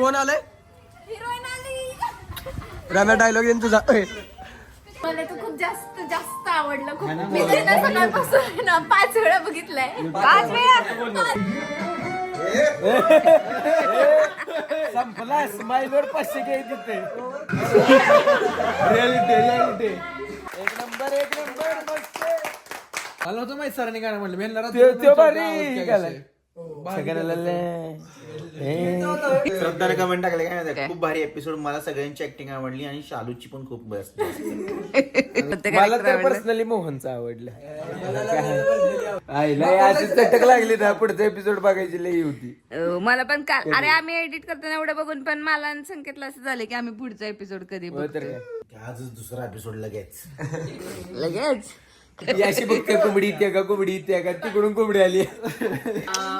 कोण आलंय? हिरोईन आली. रम्या डायलॉग येईन तुझा. मला तर खूप जास्त जास्त आवडलं. खूप मी तरी ना सकाळपासून ना पाच वेळा बघितलंय. पाच वेळा संपला स्माईलवर पाचशे घे तिथे. एक नंबर एक नंबर मस्त. मला होतं माहीत सरांनी काय मी भारी श्रद्धाने कमेंट टाकले काय माहिती? खूप भारी एपिसोड मला सगळ्यांची ऍक्टिंग आवडली आणि शालूची पण खूप बेस्ट मला तर पर्सनली मोहनचं आवडलं. आईला अशी चटक लागली ना पुढचा एपिसोड बघायची लई होती. मला पण काल अरे आम्ही एडिट करताना एवढं बघून पण मला संकेतला असं झालं की आम्ही पुढचा एपिसोड कधी हो बघू तर काय? आजच दुसरा एपिसोड लगेच. लगेच? ही अशी बघते कोंबडी इथे का कोंबडी इथे का? तिकडून कोंबडी आली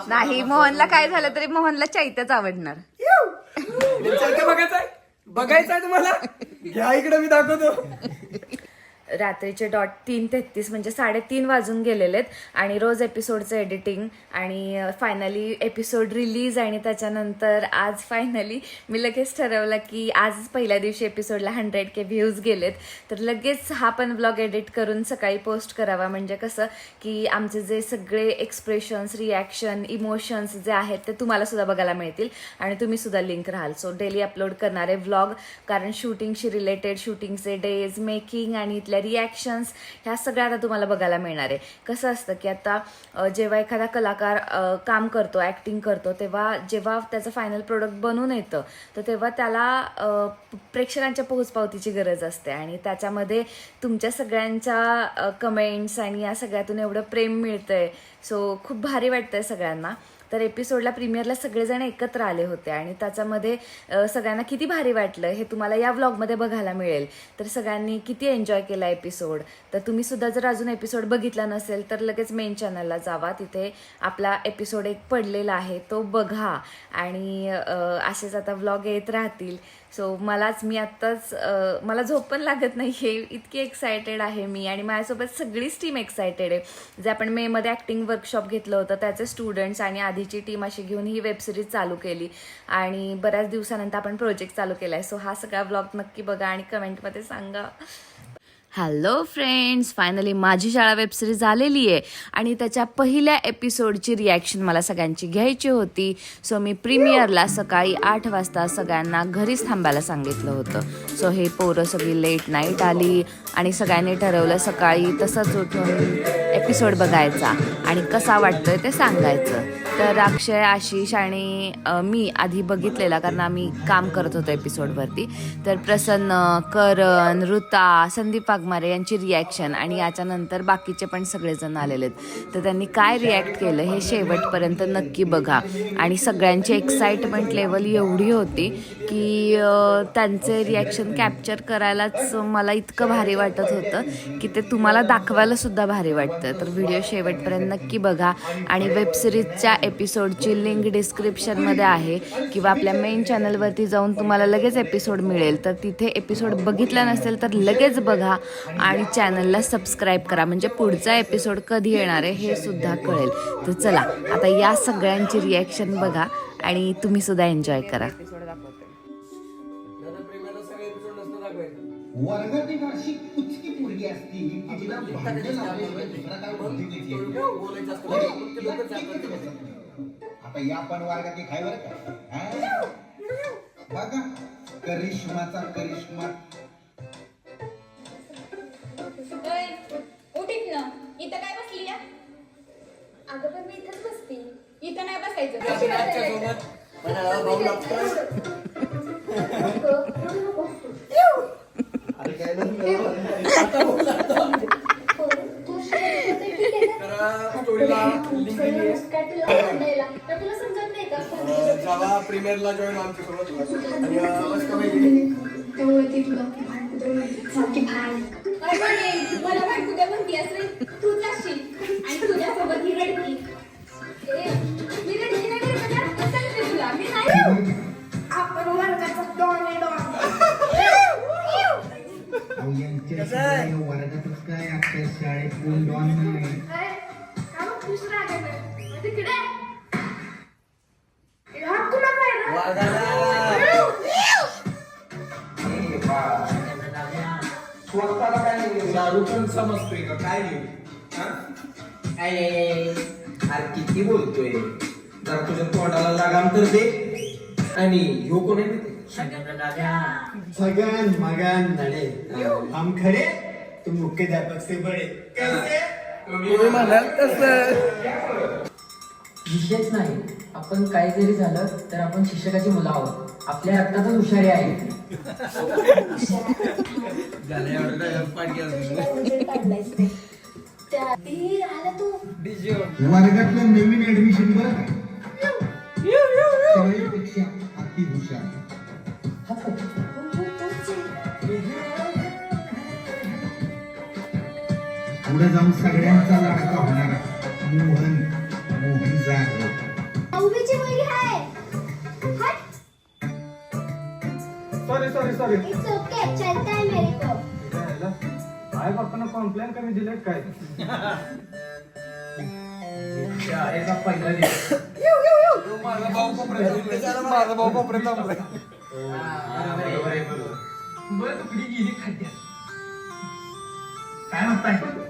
नाही मोहनला काय झालं तरी मोहनला चैत्याच आवडणार. बघायचंय? बघायचंय तुम्हाला? घ्या इकडे मी दाखवतो. रात्रीचे डॉट तीन तेहतीस म्हणजे साडेतीन वाजून गेलेले आहेत. आणि रोज एपिसोडचं एडिटिंग आणि फायनली एपिसोड रिलीज आणि त्याच्यानंतर आज फायनली मी लगेच ठरवलं की आज पहिल्या दिवशी एपिसोडला हंड्रेड के व्ह्यूज गेलेत. तर लगेच हा पण ब्लॉग एडिट करून सकाळी पोस्ट करावा. म्हणजे कसं की आमचे जे सगळे एक्सप्रेशन्स रिॲक्शन इमोशन्स जे आहेत ते तुम्हाला सुद्धा बघायला मिळतील. आणि तुम्ही सुद्धा लिंक राहाल. सो डेली अपलोड करणारे व्लॉग कारण शूटिंगशी रिलेटेड शूटिंगचे डेज मेकिंग आणि इथल्या रिॲक्शन्स ह्या सगळ्या आता तुम्हाला बघायला मिळणार आहे. कसं असतं की आता जेव्हा एखादा कलाकार काम करतो ॲक्टिंग करतो तेव्हा जेव्हा त्याचं फायनल प्रोडक्ट बनून येतं तर तेव्हा त्याला प्रेक्षकांच्या पोहोचपावतीची गरज असते. आणि त्याच्यामध्ये तुमच्या सगळ्यांच्या कमेंट्स आणि या सगळ्यातून एवढं प्रेम मिळतंय. सो खूप भारी वाटतंय सगळ्यांना. तर एपिसोडला प्रीमियरला सगळेजण एकत्र आले होते आणि त्याच्यामध्ये सगळ्यांना किती भारी वाटलं हे तुम्हाला या व्लॉगमध्ये बघायला मिळेल. तर सगळ्यांनी किती एन्जॉय केला एपिसोड. तर तुम्ही सुद्धा जर अजून एपिसोड बघितला नसेल तर लगेच मेन चॅनलला जावा. तिथे आपला एपिसोड एक पडलेला आहे तो बघा. आणि असेच आता व्लॉग येत राहतील. सो मलाच मी आत्ताच मला झोप पण लागत नाही हे इतकी एक्सायटेड आहे मी. आणि माझ्यासोबत सगळीच टीम एक्सायटेड आहे. जे आपण मेमध्ये ॲक्टिंग वर्कशॉप घेतलं होतं त्याचे स्टुडंट्स आणि आधी आधीची टीम अशी घेऊन ही वेबसिरीज चालू केली. आणि बऱ्याच दिवसानंतर आपण प्रोजेक्ट चालू केला आहे. सो हा सगळा ब्लॉग नक्की बघा आणि कमेंटमध्ये सांगा. हॅलो फ्रेंड्स फायनली माझी शाळा वेबसिरीज आलेली आहे. आणि त्याच्या पहिल्या एपिसोडची रिॲक्शन मला सगळ्यांची घ्यायची होती. सो मी प्रीमियरला सकाळी आठ वाजता सगळ्यांना घरीच थांबायला सांगितलं होतं. सो हे पोरं सगळी लेट नाईट आली आणि सगळ्यांनी ठरवलं सकाळी तसंच उठून एपिसोड बघायचा आणि कसा वाटतोय ते सांगायचं. तर अक्षय आशिष आणि मी आधी बघितलेला कारण आम्ही काम करत होतो एपिसोडवरती तर प्रसन्न करण ऋता संदीप वाघमारे यांची रिॲक्शन आणि याच्यानंतर बाकीचे पण सगळेजण आलेले आहेत. तर त्यांनी काय रिॲक्ट केलं हे शेवटपर्यंत नक्की बघा. आणि सगळ्यांची एक्साइटमेंट लेवल एवढी होती की त्यांचे रिॲक्शन कॅप्चर करायलाच मला इतकं भारी वाटत होतं की ते तुम्हाला दाखवायला सुद्धा भारी वाटतं तर व्हिडिओ शेवटपर्यंत नक्की बघा. आणि वेबसिरीजच्या एपिसोडची लिंक डिस्क्रिप्शनमध्ये आहे किंवा आपल्या मेन चॅनलवरती जाऊन तुम्हाला लगेच एपिसोड मिळेल. तर तिथे एपिसोड बघितला नसेल तर लगेच बघा आणि चॅनलला सबस्क्राईब करा. म्हणजे पुढचा एपिसोड कधी येणार आहे हे सुद्धा कळेल. तर चला आता या सगळ्यांची रिॲक्शन बघा आणि तुम्ही सुद्धा एन्जॉय करा. वर्गात एक अशी कुचकी पोरगी असती की तिला दुसरा काय आता या पण वर्गात एक आहे बरं का हा? बघा करिश्माचा करिश्मा उठीत ना इथं काय बसली या अगं पण मी इथंच बसते इथं नाही बसायचं तुला समजत नाही का जावा प्रीमियरला जॉईन आमच्यासोबत. आणि मस्त मला काय आहे? वर्गातच अक्षर शाळेत कोण डॉन नाही. किती बोलतोय. जर तुझ्या तोंडाला लगाम तर दे. आणि ह्यो कोण आहे? सगन मगन नडे हम खरे तुम मुख्याध्यापक से बड़े. कैसे? तुम्ही म्हणाल तसं. विषयच नाही आपण काही जरी झालं तर आपण शिक्षकाची मुलं आहोत. आपल्या रक्तातच हुशारी आहे. वर्गातलं नवीन ऍडमिशन बरं. काय? शाळेचा पहिला दिवस माझा भाऊ कोपऱ्यात माझा भाऊ कोपऱ्यात थांबलाय बरं तुकडी गेली खड्ड्यात काय म्हणताय?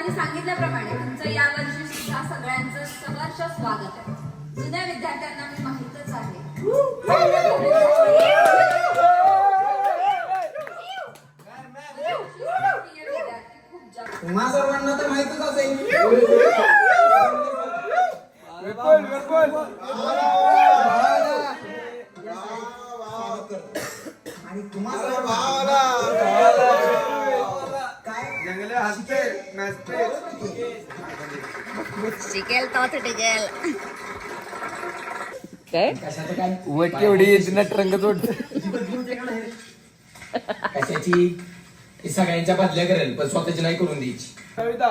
सरांनी सांगितल्याप्रमाणे तुमचं या वर्षी सुद्धा सगळ्यांचं सहर्ष स्वागत आहे. जुन्या विद्यार्थ्यांना मी माहीतच आहे. तुम्हा सर्वांना तर माहितच असेल. आणि तुम्हा सर्वांना हसते नाचते टिकेल तो टिकेल. काय? वट केवढी येते ना ट्रंग तोड कशाची? ती सगळ्यांच्या बदल्या करेल पण स्वतःची नाही करून द्यायची. कविता.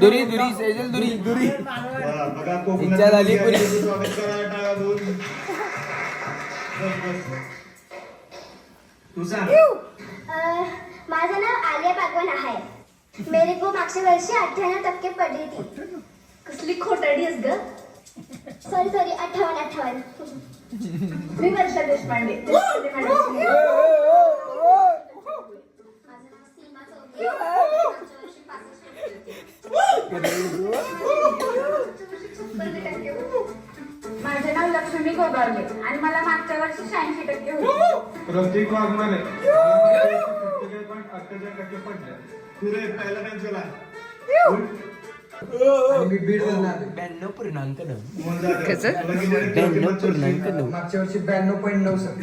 दुरी दुरी सेजल दुरी दुरी. बघा इच्छा झाली पुरी. स्वागत माझं नाव आलिया बागवान आहे मेरे को मागच्या वर्षी अठ्ठ्याण्णव टक्के पडली ती कसली खोटाडी आहेस ग सॉरी सॉरी अठ्ठावन्न अठ्ठावन्न मी वर्षा देशपांडे देशपांडे मॅडमची. माझं नाव सीमा चौधरी. मागच्या वर्षी 65 टक्के होते. माझे नाव लक्ष्मी गोगावले आणि मला मागच्या वर्षी शहाऐंशी टक्के होते टक्के पडले. तू रे पहिला मी बीड ब्याण्णव पूर्णांक नऊ. मोहन जाधव. कसं? तुला किती रे? ब्याण्णव पूर्णांक नऊ. मागच्या वर्षी ब्याण्णव पॉईंट नऊ सर.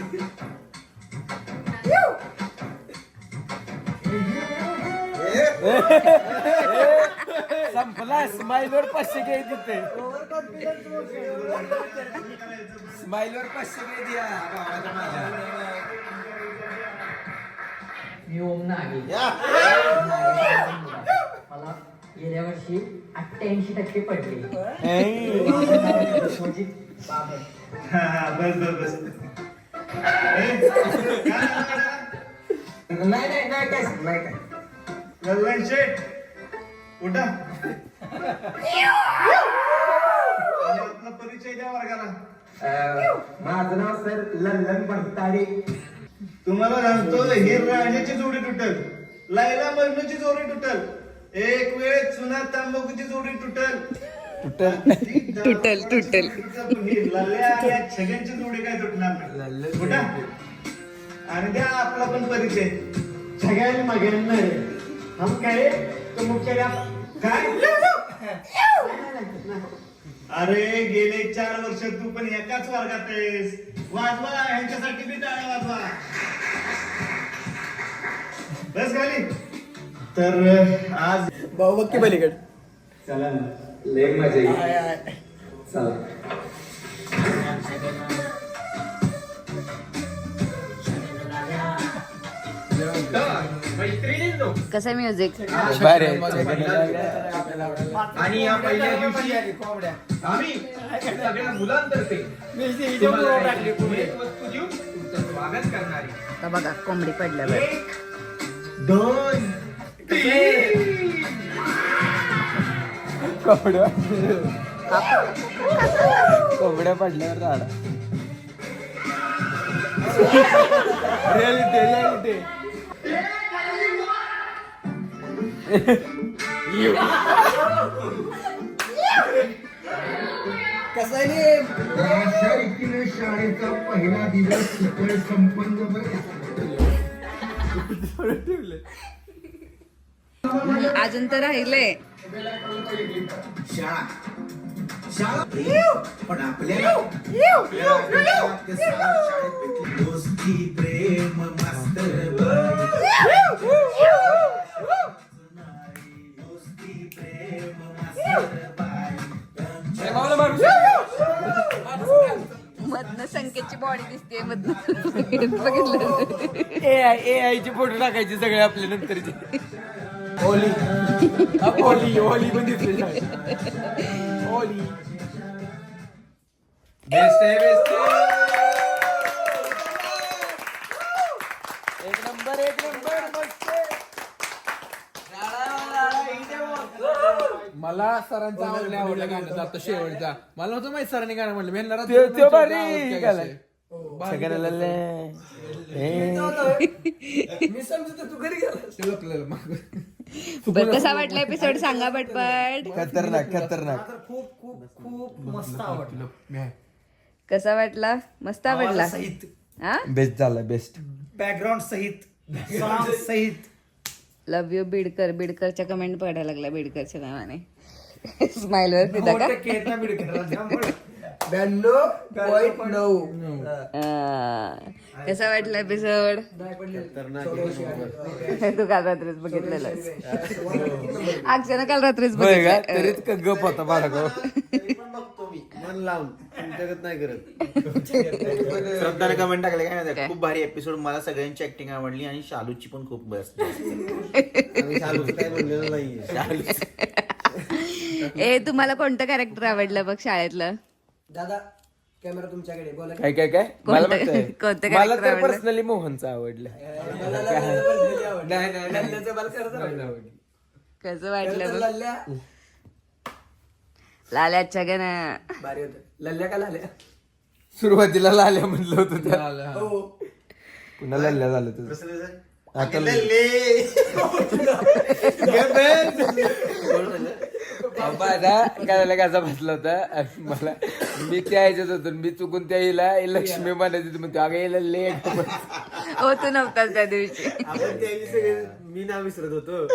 संपला स्माईलवर पाचशे घे तिथे. स्माईलवर पाचशे घे द्या. ओम नागे मला गेल्या वर्षी अठ्ठ्याऐंशी टक्के पडले. बाबर. बस बस बस? नाही नाही नाही काय नाही काय. लल्लन शेठ उठा. आणि आपला परिचय द्या वर्गाला. अं, माझं नाव सर लल्लन भरताडे तुम्हाला सांगतो ही राजाची जोडी तुटल. लायला मजनूची जोडी तुटल. एक वेळ चुना तांबाखूची जोडी तुटल. तुटल, तुटल. छगनची जोडी काय तुटणार आणि द्या आपला पण परिचय. सगळ्यांनी मागे नाही. हम काय? तो काय? अरे गेले चार वर्ष तू पण एकाच वर्गात आहेस. वाजवा ह्यांच्यासाठी बी टाळ्या वाजवा. बस खाली तर आज भाऊ बघ की पलीकडे. चला ना मजा येईल. चला. कसं आहे. म्युझिक आणि या पहिल्या दिवशी आम्ही सगळ्या मुलांतर्फे तुम्हाला एक वस्तू देऊन तुमचं स्वागत करणार बघा कोंबडी पडल्यावर. एक दोन कोंबड्या पडल्यावर राडा अशा रीतीने शाळेचा पहिला दिवस सुखळ संपन्न बरं अजून तर राहिले पण आपल्याला दोस्ती प्रेम मास्तर दोस्ती प्रेम मास्तर मधनं संकेतची बॉडी दिसते मधनं बघितलं. ए आय ए आय चे फोटो टाकायचे सगळे आपले नंतरचे. ओली हा, ओली ओली पण दिसले ओली बेस्ट आहे बेस्ट एक नंबर एक नंबर मस्त. मला सरांचा नाही आवडला गाणं आता शेवटचा मला नव्हतं माहीत सरांनी गाणं म्हणलं. मी यांना त्यो- त्यो भारी रात्री गाणं. भारी सगळ्याला लय. ए. लपलेलं मागं. बरं कसा वाटला एपिसोड सांगा पटपट. खतरनाक खतरनाक. कसा वाटला? मस्त आवडला. हा? बेस्ट झाला बेस्ट बॅकग्राऊंड सहित. सॉंग सहित. लव यू बिडकर बिडकरच्या कमेंट पडायला लागल्या बिडकरच्या नावाने. स्माइल वर फिदा का? आ, कसा वाटला एपिसोड तू काल रात्रीच बघितलेलं. अक्षर काल रात्रीच बघितलं. गप होता बाळा श्रद्धाने कमेंट टाकले काय काय? खूप भारी एपिसोड मला सगळ्यांची ऍक्टिंग आवडली आणि शालूची पण खूप बेस्ट ए तुम्हाला कोणतं कॅरेक्टर आवडलं बघ शाळेतलं? दादा कॅमेरा तुमच्याकडे बोला काय काय काय? मला कोणतं- माहिती आहे. कोणतं मला character तर आवडलं? पर्सनली मोहनचं आवडलं. नाही नाही नाही. कसं वाटलं बघ? लाल्याच्या ग ना भारी होत. लल्ल्या का लाल्या? सुरुवातीला लाल्या म्हणलं होतं त्या. पुन्हा लल्ल्या झालं तुझं. आता माझा करायला कसा बसला होता. मला मी त्या ह्याच्यात होतो मी चुकून त्या हिला लक्ष्मी म्हणायची होती. म्हणते अगं हिला लेट हो तू नव्हताच त्या दिवशी. मी ना विसरत होतो.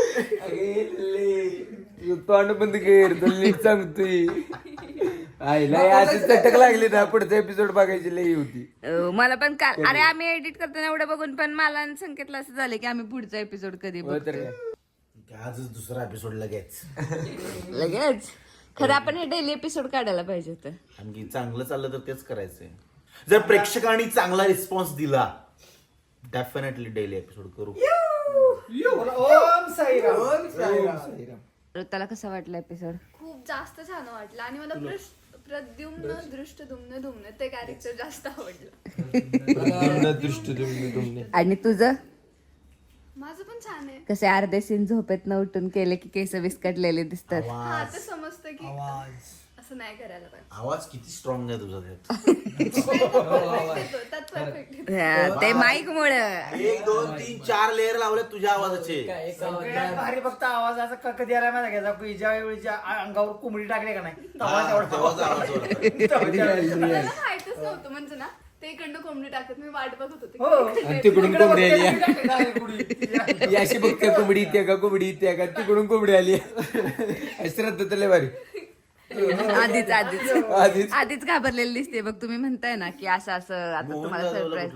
तोंड बंद कर तुला नीट सांगतोय. आईला चटक लागली ना पुढचा एपिसोड बघायची लई होती. अं, मला पण काल अरे आम्ही एडिट करताना एवढं बघून पण मला आणि संकेतला असं झालं की आम्ही पुढचा एपिसोड कधी हो तर बघतो काय. आजच दुसरा एपिसोड लगेच. लगेच? खरं आपण हे डेली एपिसोड काढायला पाहिजे होतं. आणखी चांगलं चाललं तर तेच करायचंय. जर प्रेक्षकांनी चांगला रिस्पॉन्स दिला डेफिनेटली डेली एपिसोड करू. ओम साईराम. ओम साईराम. तर त्याला कसा वाटला एपिसोड खूप जास्त छान वाटलं आणि मला प्रश- प्रद्युम्न दृष्ट दुम्न दुम्न ते कॅरेक्टर जास्त आवडलं. दृष्ट. आणि तुझं? माझं पण छान आहे. कसे अर्धे सीन झोपेत न उठून केले की केस विस्कटलेले दिसतात. हा तर समजतं की असं नाही करायला पाहिजे. आवाज किती स्ट्रॉंग आहे तुझा त्यात. Perfect येतो, त्यात परफेक्ट येतो हा, ते माईक मुळे. एक दोन तीन चार लेअर लावले तुझ्या आवाजाचे. सगळ्यात भारी फक्त आवाजाचा क- कधी आला माहिती घ्यायचा की? ज्या वेळी ज्या अंगावर कोंबडी टाकली का नाही? हा, तेव्हाच आवाज माहितच नव्हतं म्हणजे ना ते इकडनं कोंबडी टाकत मी वाट बघत होते. हो. आणि तिकडून कोंबडी आली. कोंबडी टाकली का कोंबडी? ही अशी बघते कोंबडी इथे का कोंबडी इथे का. तिकडून कोंबडी आली. श्रद्धा तर लय भारी. आधीच आधीच. आधीच. आधीच घाबरलेली दिसते. बघ तुम्ही म्हणताय ना की असं असं आता तुम्हाला सरप्राईज?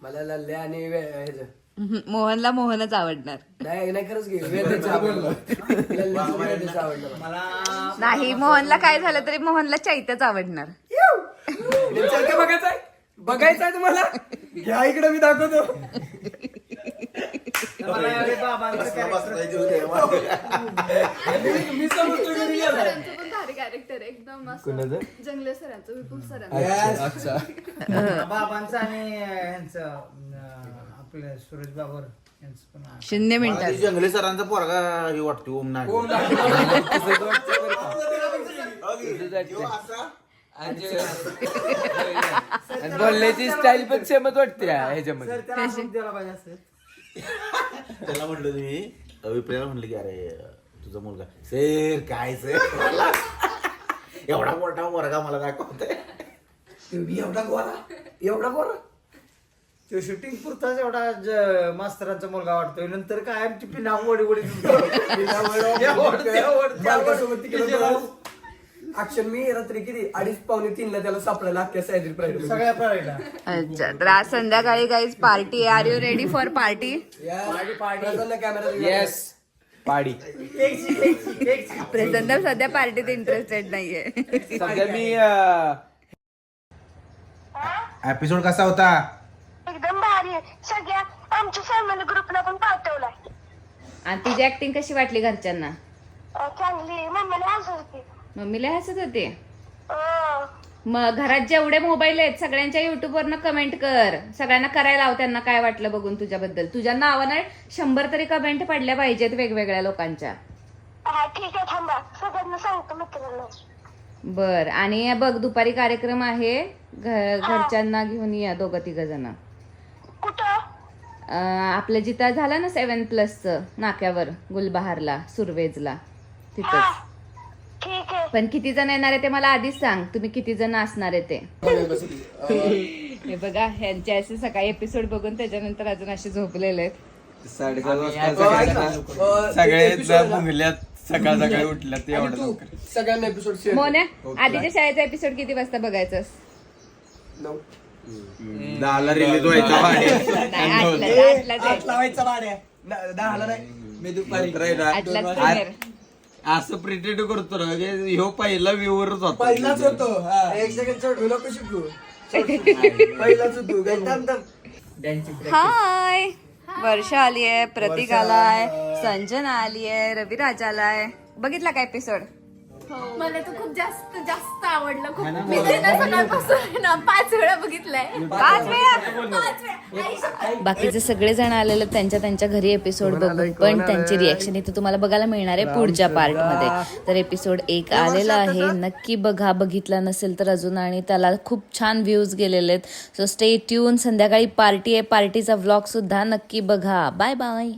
मला लल्ल्या आणि वे- ह्याचं. मोहनला मोहनच आवडणार. नाही नाही खरंच घे वेदाचं आवडलं. लल्ल्याचं वेदाचं आवडलं मला. नाही मोहनला काय झालं तरी मोहनला चैत्याच आवडणार. बघायचंय बघायचंय तुम्हाला घ्या इकडे मी दाखवतो मी समजतो घरी गेलाय. सरांचं पण भारी कॅरेक्टर एकदम कोणाचं? असं जंगले सरांचं विपुल सरांचं अच्छा अच्छा बाबांचं आणि यांचं अं, आपलं सुरेश बाबर यांचं पण आहे. शून्य मला मिनिटात ते जंगले सरांचा पोरगा हे वाटते ओम नाग आणि बोलण्याची स्टाईल पण सेमच वाटते हा ह्याच्यामध्ये सर त्याला म्हटलं तुम्ही विप्रियाला म्हटलं की अरे तुझा मुलगा सर काय सर एवढा मोठा पोरगा मला दाखवतोय तुम्ही एवढा गोरा एवढा गोरा तो शूटिंग पुरताच एवढा ज- मास्तरांचा मुलगा वाटतोय नंतर काय आमची पिना वडी वडी. अक्षर मी रात्री किती? अडीच पावणे तीनला त्याला सापडायला अख्ख्या सह्याद्री प्राईड सगळ्या प्राईडला अच्छा तर आज संध्याकाळी काहीच party are you ready for party camera yes पाडी सध्या पार्टीत इंटरेस्टेड नाहीये. सध्या मी एपिसोड कसा होता? एकदम भारी आहे. सगळ्या आमच्या फॅमिली ग्रुपला पण पाठवलाय. आणि तुझी ऍक्टिंग कशी वाटली घरच्यांना? अं, चांगली मम्मीला हसत होती मम्मीला हसत होते. मग घरात जेवढे मोबाईल आहेत सगळ्यांच्या युट्यूब वरनं कमेंट कर. सगळ्यांना करायला लाव त्यांना काय वाटलं बघून तुझ्याबद्दल. तुझ्या नावानं शंभर तरी कमेंट पडल्या पाहिजेत वेगवेगळ्या लोकांच्या. ठीक आहे थांबा. सगळ्यांना सांगतो मित्रांनो बर आणि बघ दुपारी कार्यक्रम आहे. घरच्यांना घेऊन या दोघं तिघ जण. आपलं जिथं झालं ना सेव्हन प्लसचं नाक्यावर गुलबहारला सुरवेजला तिथंच. आहे पण किती जण येणार आहे ते मला आधीच सांग. तुम्ही किती जण असणार आहे ते? हे बघा ह्यांचे असे सकाळी एपिसोड बघून त्याच्यानंतर अजून असे झोपलेले आहेत. साडेसात वाजता सगळे भुंगल्यात सकाळ सकाळी उठल्यात एवढं लवकर. सगळ्यांना एपिसोड शेअर मोन्या आधीच्या शाळेचा एपिसोड किती वाजता बघायचं दहाला रिलीज व्हायचा भाडे नाही आठला दहाला नाही मी दुपारी. आठलाच premiere. असं प्रिटेंड करतो ना की ह्यो पहिला व्ह्यूवरच होता. पहिलाच होतो एक सेकंड सोड नको शिकू. पहिलाच होतो काय थांब थांब. हाय. वर्षा आली आहे प्रतीक आलाय संजना आली आहे रविराज आलाय. बघितला का एपिसोड मला तर खूप जास्त जास्त आवडलं. खूप मी ते ना सकाळपासून ना पाच वेळा बघितलंय. पाच वेळा? पाच वेळा. आई. बाकीचे सगळे जण आलेले त्यांच्या त्यांच्या घरी एपिसोड बघून. पण त्यांची रिॲक्शन इथे तुम्हाला बघायला मिळणार आहे पुढच्या पार्टमध्ये. तर एपिसोड एक आलेला आहे. नक्की बघा. बघितला नसेल तर अजून आणि त्याला खूप छान व्ह्यूज गेलेले आहेत. सो स्टे ट्यून संध्याकाळी पार्टी आहे. पार्टीचा व्लॉग सुद्धा नक्की बघा. Bye bye